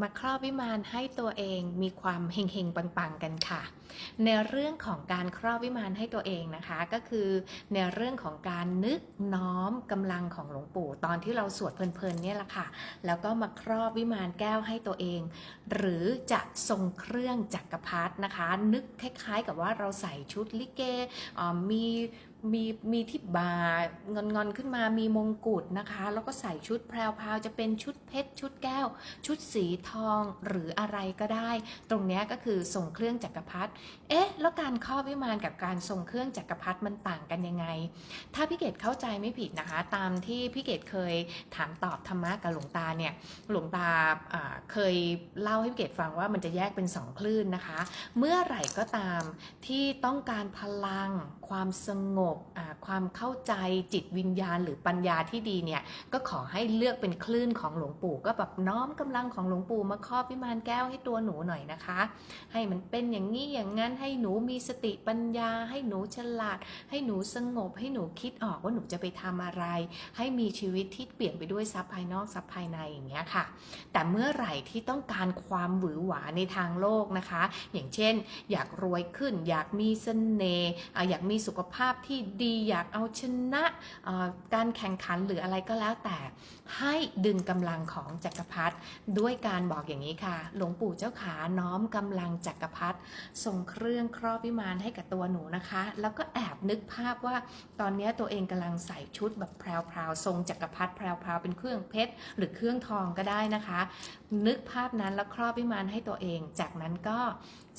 มาครอบวิมานให้ตัวเองมีความเฮงๆปังๆกันค่ะ ในเรื่องของการครอบวิมานให้ตัวเองนะคะ ก็คือในเรื่องของการนึกน้อมกำลังของหลวงปู่ ตอนที่เราสวดเพลินๆเนี่ยแหละค่ะ แล้วก็มาครอบวิมานแก้วให้ตัวเอง หรือจะทรงเครื่องจักรพรรดินะคะ นึกคล้ายๆ กับว่าเราใส่ชุดลิเกอ่ามี มีมีที่บ่างอนงอนขึ้นมามีมงกุฎนะคะ แล้วก็ใส่ชุดแพรวๆจะเป็นชุดเพชร ชุดแก้ว ชุดสีทองหรืออะไรก็ได้ ตรงนี้ก็คือทรงเครื่องจักรพรรดิเอ๊ะ แล้วการครอบวิมานกับการทรงเครื่องจักรพรรดิมันต่างกันยังไง ถ้าพี่เกดเข้าใจไม่ผิดนะคะ ตามที่พี่เกดเคยถามตอบธรรมะกับหลวงตาเนี่ยหลวงตาอ่าเคยเล่าให้พี่เกดฟังว่ามันจะแยกเป็นสองคลื่นนะคะ เมื่อไหร่ก็ตามที่ต้องการพลังความสงบอ่าความเข้าใจจิตวิญญาณหรือปัญญาที่ดีเนี่ยก็ขอให้เลือกเป็นคลื่นของหลวงปู่ ก็แบบน้อมกำลังของหลวงปู่มาครอบวิมานแก้วให้ตัวหนูหน่อยนะคะ ให้มันเป็นอย่างนี้อย่างนั้นให้หนูมีสติปัญญา ให้หนูฉลาด ให้หนูสงบ ให้หนูคิดออกว่าหนูจะไปทำอะไร ให้มีชีวิตที่เปลี่ยนไปด้วยทรัพย์ภายนอกทรัพย์ภายในอย่างเงี้ยค่ะ แต่เมื่อไหร่ที่ต้องการความหวือหวาในทางโลกนะคะ อย่างเช่น อยากรวยขึ้น อยากมีเสน่ห์อยากมีสุขภาพที่ดีอยากเอาชนะการแข่งขันหรืออะไรก็แล้วแต่ ให้ดึงกำลังของจักรพรรดิด้วยการบอกอย่างนี้ค่ะ หลวงปู่เจ้าขาน้อมกำลังจักรพรรดิส่งเครื่องครอบวิมานให้กับตัวหนูนะคะ แล้วก็แอบนึกภาพว่าตอนนี้ตัวเองกำลังใส่ชุดแบบแพรวๆทรงจักรพรรดิแพรวๆเป็นเครื่องเพชรหรือเครื่องทองก็ได้นะคะ นึกภาพนั้นแล้วครอบวิมานให้ตัวเอง จากนั้นก็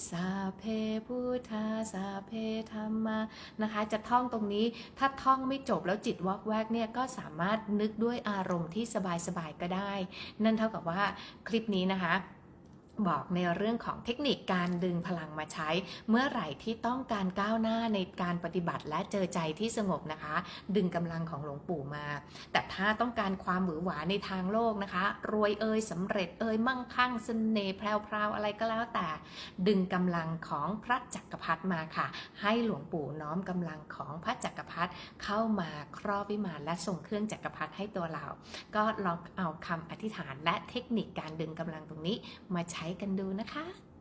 สาเพพุทธาสาเพธรรมานะคะ จะท่องตรงนี้ ถ้าท่องไม่จบแล้วจิตวอกแวกเนี่ยก็สามารถนึกด้วยอารมณ์ที่สบายๆก็ได้ นั่นเท่ากับว่าคลิปนี้นะคะ บอกในเรื่องของเทคนิคการดึงพลังมาใช้ เมื่อไหร่ที่ต้องการก้าวหน้าในการปฏิบัติและเจอใจที่สงบนะคะ ดึงกำลังของหลวงปู่มา แต่ถ้าต้องการความหวือหวาในทางโลกนะคะ รวยเอ่ยสำเร็จเอ่ยมั่งคั่งเสน่ห์แพรวๆอะไรก็แล้วแต่ ดึงกำลังของพระจักรพรรดิมาค่ะ ให้หลวงปู่น้อมกำลังของพระจักรพรรดิเข้ามาครอบวิมานและส่งเครื่องจักรพรรดิให้ตัวเรา ก็ลองเอาคำอธิษฐานและเทคนิคการดึงกำลังตรงนี้มาใช้กันดูนะคะ